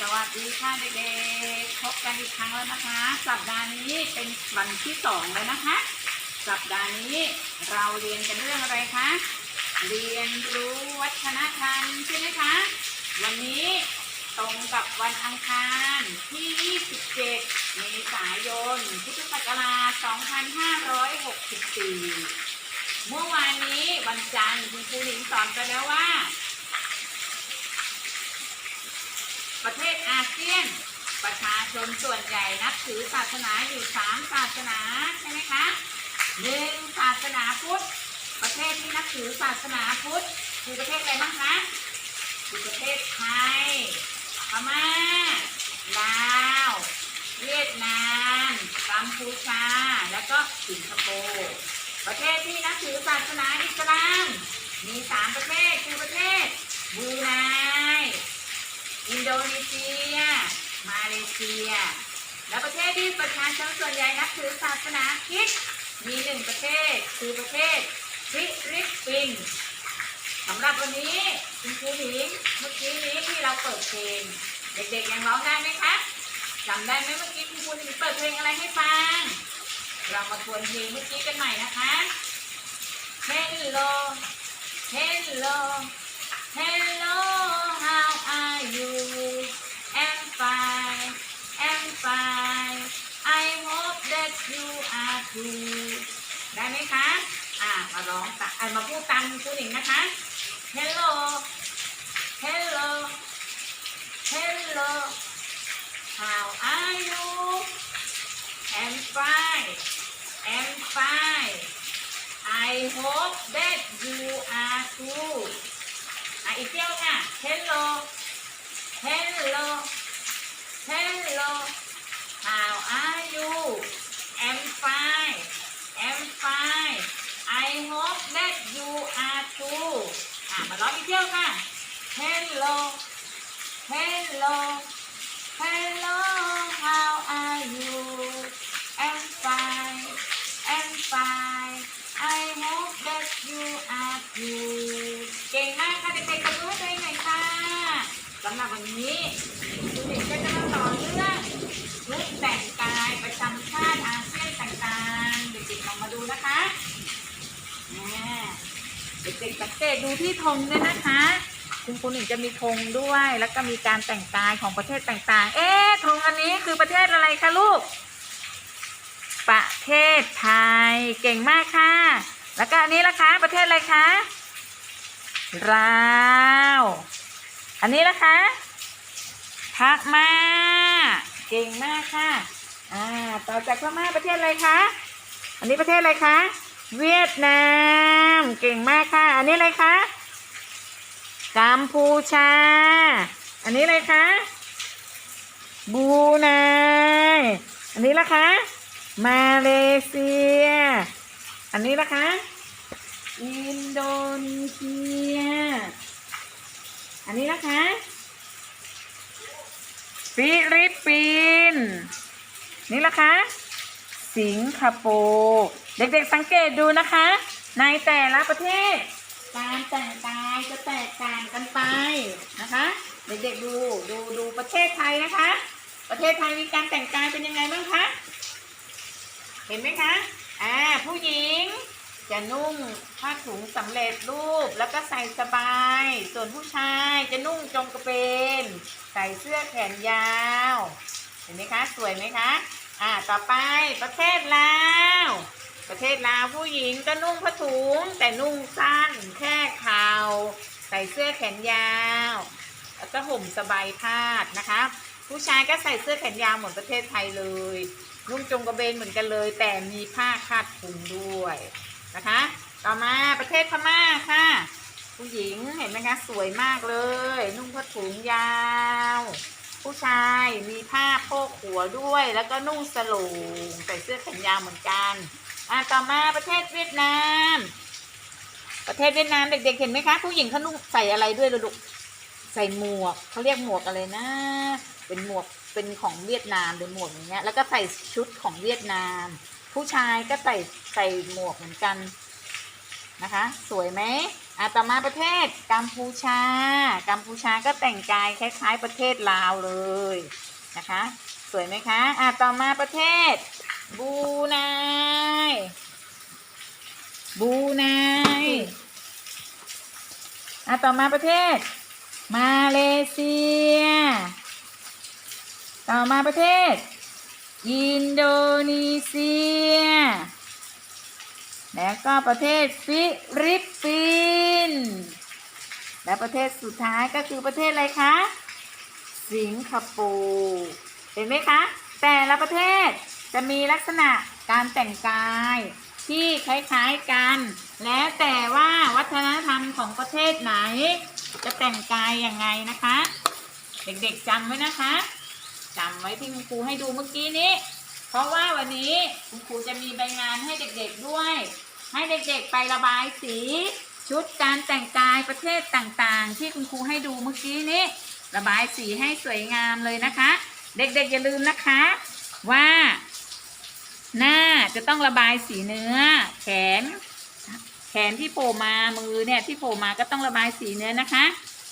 สวัสดีค่ะเด็กๆ พบกันอีกครั้งแล้วนะคะ สัปดาห์นี้เป็นวันที่สองแล้วนะคะ สัปดาห์นี้เราเรียนกันเรื่องอะไรคะ เรียนรู้วัฒนธรรมใช่ไหมคะ วันนี้ตรงกับวันอังคารที่ 27 เมษายน พุทธศักราช 2564 เมื่อวานนี้วันจันทร์คุณครูหนิงสอนไปแล้วว่า ประเทศอาเซียน ประชาชนส่วนใหญ่นับถือศาสนาอยู่สามศาสนาใช่ไหมคะหนึ่งศาสนาพุทธ ประเทศที่นับถือศาสนาพุทธคือประเทศอะไรบ้างคะคือประเทศไทยพม่าลาวเวียดนามกัมพูชา แล้วก็สิงคโปร์ประเทศที่นับถือศาสนาอิสลาม มีสามประเทศคือประเทศบูไน อินโดนีเซีย มาเลเซีย และประเทศที่ประชาชนส่วนใหญ่นับถือศาสนาคริสต์มีหนึ่งประเทศคือประเทศฟิลิปปินส์สำหรับวันนี้คุณครูหญิงเมื่อกี้นี้ที่เราเปิดเพลงเด็กๆยังร้องได้ไหมคะจำได้ไหมเมื่อกี้คุณครูหญิงเปิดเพลงอะไรให้ฟัง เรามาทวนเพลงเมื่อกี้กันใหม่นะคะ Hello Hello Hello ร้องตามอ่ามาพูดตามคุณหญิงนะคะ Hello Hello Hello how are you I'm fine I'm fine I hope that you are too อ่ะอีกเที่ยวค่ะ Hello Hello Hello เที่ยวค่ะ Hello Hello Hello How are you I'm fine I'm fine I hope that you are good เก่งมากค่ะเด็กๆตบมือให้ตัวเองหน่อยค่ะสำหรับวันนี้คุณเด็กก็จะมาสอนเรื่องชุดแต่งกายประจำชาติอาเซียนต่างๆ เด็กๆลองมาดูนะคะแม่ เด็กๆสังเกตดูที่ธงด้วยนะคะ คุณครูหนึ่งจะมีธงด้วย แล้วก็มีการแต่งกายของประเทศต่างๆ เอ๊ะธงอันนี้คือประเทศอะไรคะลูก ประเทศไทยเก่งมากค่ะ แล้วก็อันนี้ล่ะคะ ประเทศอะไรคะลาวอันนี้ล่ะคะพม่าเก่งมากค่ะ อ่า ต่อจากพม่าประเทศอะไรคะ อันนี้ประเทศอะไรคะ เวียดนาม เก่งมากค่ะ อันนี้อะไรคะกัมพูชา อันนี้อะไรคะบรูไนอันนี้ละคะ มาเลเซีย อันนี้นะคะ อินโดนีเซีย อันนี้นะคะฟิลิปปินส์นี่ละคะ สิงคโปร์ เด็กๆสังเกตดูนะคะ ในแต่ละประเทศ การแต่งกายจะแตกต่างกันไปนะคะ เด็กๆดูดูดูประเทศไทยนะคะ ประเทศไทยมีการแต่งกายเป็นยังไงบ้างคะเห็นไหมคะอ่าผู้หญิงจะนุ่งผ้าถุงสำเร็จรูปแล้วก็ใส่สบาย ส่วนผู้ชายจะนุ่งจงกระเบนใส่เสื้อแขนยาว เห็นไหมคะ สวยไหมคะ อ่า ต่อไปประเทศลาว ประเทศลาวผู้หญิงก็นุ่งผ้าถุงแต่นุ่งสั้น แค่เข่าใส่เสื้อแขนยาว แล้วก็ห่มสบายพาดนะคะ ผู้ชายก็ใส่เสื้อแขนยาวเหมือนประเทศไทยเลย นุ่งจงกระเบนเหมือนกันเลย แต่มีผ้าคาดคลุมด้วยนะคะ ต่อมาประเทศพม่าค่ะ ผู้หญิงเห็นไหมคะสวยมากเลย นุ่งผ้าถุงยาว ผู้ชายมีผ้าโพกหัวด้วย แล้วก็นุ่งสโลงใส่เสื้อแขนยาวเหมือนกัน อะต่อมาประเทศเวียดนาม ประเทศเวียดนามเด็กๆเห็นไหมคะ ผู้หญิงเขานุ่งใส่อะไรด้วยลูกใส่หมวกเขาเรียกหมวกอะไรนะ เป็นหมวกเป็นของเวียดนามเป็นหมวกอย่างเงี้ย แล้วก็ใส่ชุดของเวียดนาม ผู้ชายก็ใส่ใส่หมวกเหมือนกันนะคะ สวยไหมอะต่อมาประเทศกัมพูชา กัมพูชาก็แต่งกายคล้ายๆประเทศลาวเลยนะคะ สวยไหมคะอะต่อมาประเทศบูรูไนอะ ต่อมาประเทศ มาเลเซีย ต่อมาประเทศ อินโดนีเซีย แล้วก็ประเทศฟิลิปปินส์และประเทศสุดท้ายก็คือประเทศอะไรคะ สิงคโปร์เห็นไหมคะ แต่ละประเทศจะมีลักษณะการแต่งกายที่คล้ายๆกัน แล้วแต่ว่าวัฒนธรรม ของประเทศไหน จะแต่งกายยังไงนะคะ เด็กๆจำไว้นะคะจำไว้ที่คุณครูให้ดูเมื่อกี้นี้ เพราะว่าวันนี้คุณครูจะมีใบงานให้เด็กๆด้วย ให้เด็กๆไประบายสี ชุดการแต่งกายประเทศต่างๆ ที่คุณครูให้ดูเมื่อกี้นี้ ระบายสีให้สวยงามเลยนะคะ เด็กๆอย่าลืมนะคะ ว่า หน้าจะต้องระบายสีเนื้อ แขน ขนที่โผล่มามือเนี่ยที่โผล่มาก็ต้องระบายสีเนื้อนะคะ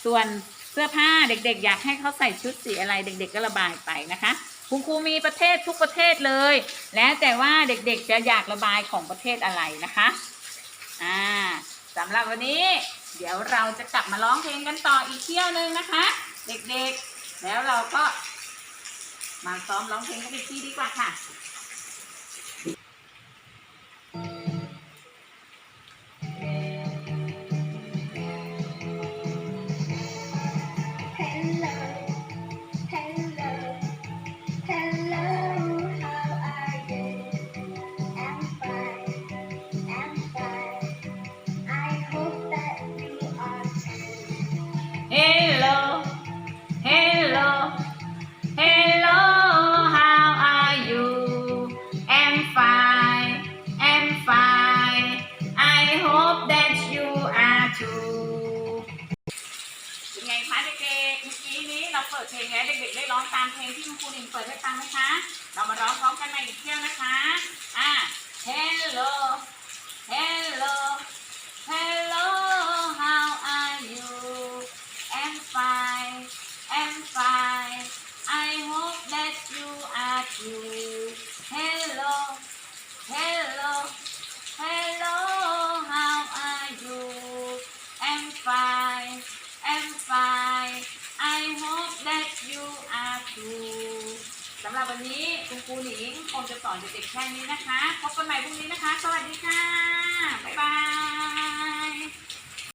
ส่วนเสื้อผ้าเด็กๆ อยากให้เขาใส่ชุดสีอะไรเด็ก ๆ ก็ระบายไปนะคะคุณครูมีประเทศทุกประเทศเลย แล้วแต่ว่าเด็กๆจะอยากระบายของประเทศอะไรนะคะอ่าสำหรับวันนี้ เดี๋ยวเราจะกลับมาร้องเพลงกันต่ออีกเที่ยวหนึงนะคะ เด็กๆ แล้วเราก็มาซ้อมร้องเพลงกันอีกทีดีกว่าค่ะ ตามเพลงที่คุณครูหนิงเปิดให้ฟังไหมคะ เรามาร้องพร้อมกันใหม่อีกเที่ยวนะคะ อะ Hello, hello, วันนี้คุณครูหนิงคงจะสอนเด็กๆแค่นี้นะคะ พบกันใหม่พรุ่งนี้นะคะ สวัสดีค่ะ บ๊ายบาย